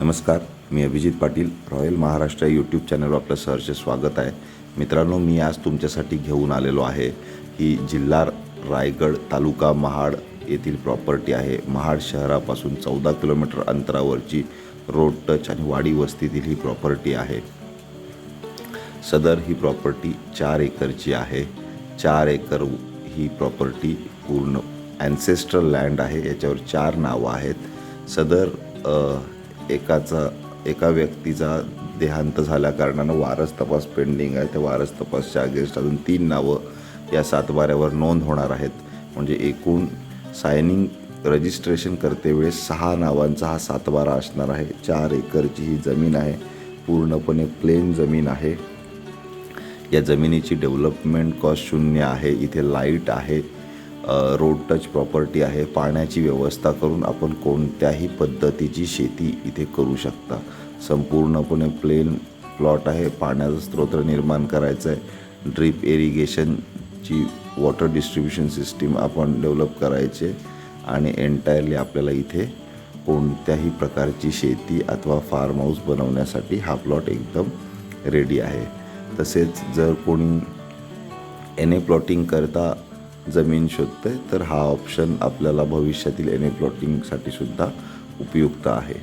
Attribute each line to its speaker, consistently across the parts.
Speaker 1: नमस्कार मी Abhijit Patil royal Maharashtra YouTube चॅनलवर आपलं सहर्ष स्वागत आहे. मित्रांनो मी आज तुमच्यासाठी घेऊन आलेलो आहे ही जिल्हा रायगड तालुका महाड येथील प्रॉपर्टी आहे. महाड शहरापासून चौदा किलोमीटर अंतरावरची रोड टच आणि वाडी वस्तीतील ही प्रॉपर्टी आहे. सदर ही प्रॉपर्टी चार एकरची आहे. चार एकर ही प्रॉपर्टी पूर्ण ॲन्सेस्ट्रल लँड आहे. याच्यावर चार नावं आहेत. सदर एकाचा एका व्यक्तीचा देहांत झाल्याकारणानं वारस तपास पेंडिंग आहे. त्या वारस तपासच्या अगेन्स्ट अजून तीन नावं या सातबाऱ्यावर नोंद होणार आहेत. म्हणजे एकूण सायनिंग रजिस्ट्रेशन करतेवेळेस सहा नावांचा हा सातबारा असणार आहे. चार एकरची ही जमीन आहे. पूर्णपणे प्लेन जमीन आहे. या जमिनीची डेव्हलपमेंट कॉस्ट शून्य आहे. इथे लाइट आहे. रोड टच प्रॉपर्टी आहे. पाण्याची व्यवस्था करून आपण कोणत्याही पद्धतीची शेती इथे करू शकता. संपूर्णपणे प्लेन प्लॉट आहे. पाण्याचं स्रोत निर्माण करायचं आहे ड्रीप इरिगेशनची वॉटर डिस्ट्रीब्युशन सिस्टीम आपण डेव्हलप करायचे आणि एंटायरली आपल्याला इथे कोणत्याही प्रकारची शेती अथवा फार्म हाऊस बनवण्यासाठी हा प्लॉट एकदम रेडी आहे. तसेच जर कोणी एन ए प्लॉटिंग करता जमीन शोधते तर हा ऑप्शन आपल्याला भविष्यातील एन ए प्लॉटिंगसाठी सुद्धा उपयुक्त आहे.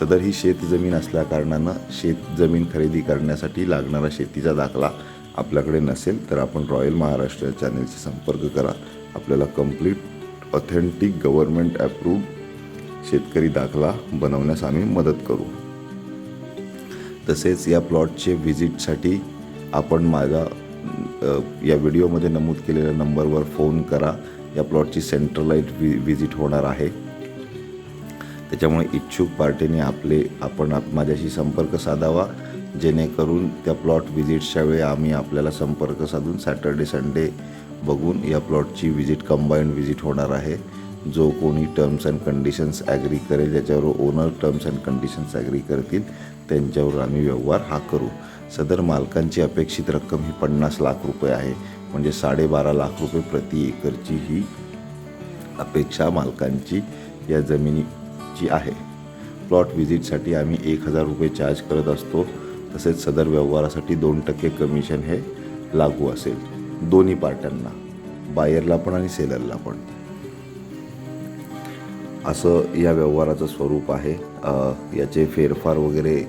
Speaker 1: सदर ही शेत जमीन असल्याकारणानं शेत जमीन खरेदी करण्यासाठी लागणारा शेतीचा दाखला आपल्याकडे नसेल तर आपण रॉयल महाराष्ट्र चॅनेलशी संपर्क करा. आपल्याला कंप्लीट ऑथेंटिक गव्हर्नमेंट अप्रूव्ड शेतकरी दाखला बनवण्यास आम्ही मदत करू. तसेच या प्लॉटचे व्हिजिटसाठी आपण माझा या व्हिडिओमध्ये नमूद केलेल्या नंबरवर फोन करा. या प्लॉटची सेंट्रलाइट वि व्हिजिट होणार आहे. त्याच्यामुळे इच्छुक पार्टीने आपले आपण आप माझ्याशी संपर्क साधावा. जेणेकरून त्या प्लॉट व्हिजिटच्या वेळी आम्ही आपल्याला संपर्क साधून सॅटर्डे संडे बघून या प्लॉटची व्हिजिट कंबाईंड व्हिजिट होणार आहे. जो कोणी टर्म्स अँड कंडिशन्स ॲग्री करेल ज्याच्यावर owner terms and conditions agree करतील त्यांच्यावर आम्ही व्यवहार हा करू. सदर मालकांची अपेक्षित रक्कम ही पन्नास लाख रुपये आहे. म्हणजे साडेबारा लाख रुपये प्रति एकरची ही अपेक्षा मालकांची या जमिनीची आहे. प्लॉट व्हिजिटसाठी आम्ही एक हजार रुपये चार्ज करत असतो. तसेच सदर व्यवहारासाठी दोन टक्के कमिशन हे लागू असेल. दोन्ही पार्ट्यांना बायरला पण आणि सेलरला पण. असं या व्यवहाराचं स्वरूप आहे. याचे फेरफार वगैरे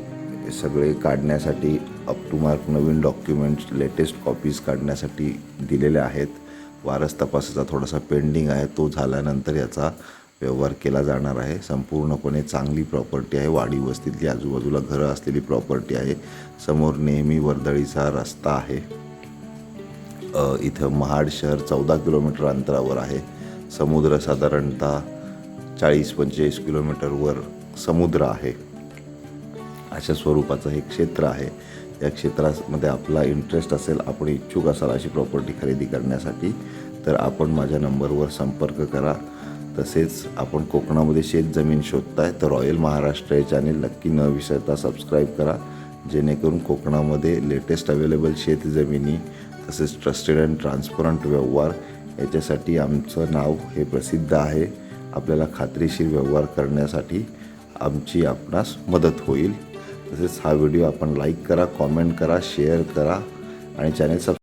Speaker 1: सगळे काढण्यासाठी अप टू मार्क नवीन डॉक्युमेंट्स लेटेस्ट कॉपीज काढण्यासाठी दिलेल्या आहेत. वारस तपासाचा थोडासा पेंडिंग आहे. तो झाल्यानंतर याचा व्यवहार केला जाणार आहे. संपूर्णपणे चांगली प्रॉपर्टी आहे. वाडी वस्तीतली आजूबाजूला घरं असलेली प्रॉपर्टी आहे. समोर नेहमी वर्दळीचा रस्ता आहे. इथं महाड शहर चौदा किलोमीटर अंतरावर आहे. समुद्र साधारणतः चाळीस पंचेचाळीस किलोमीटरवर समुद्र आहे. अशा स्वरूपाचं हे क्षेत्र आहे. या क्षेत्रामध्ये आपला इंटरेस्ट असेल आपण इच्छुक असाल अशी प्रॉपर्टी खरेदी करण्यासाठी तर आपण माझ्या नंबरवर संपर्क करा. तसेच आपण कोकणामध्ये शेत जमीन शोधताय तर रॉयल महाराष्ट्र हे चॅनेल नक्की न विसरता सबस्क्राईब करा. जेणेकरून कोकणामध्ये लेटेस्ट अवेलेबल शेत जमिनी तसेच ट्रस्टेड अँड ट्रान्सपरंट व्यवहार याच्यासाठी आमचं नाव हे प्रसिद्ध आहे. आपल्याला खात्रीशीर व्यवहार करण्यासाठी आमची आपणास मदत होईल. तसेच हा व्हिडिओ आपण लाईक करा कॉमेंट करा शेअर करा आणि चॅनल सब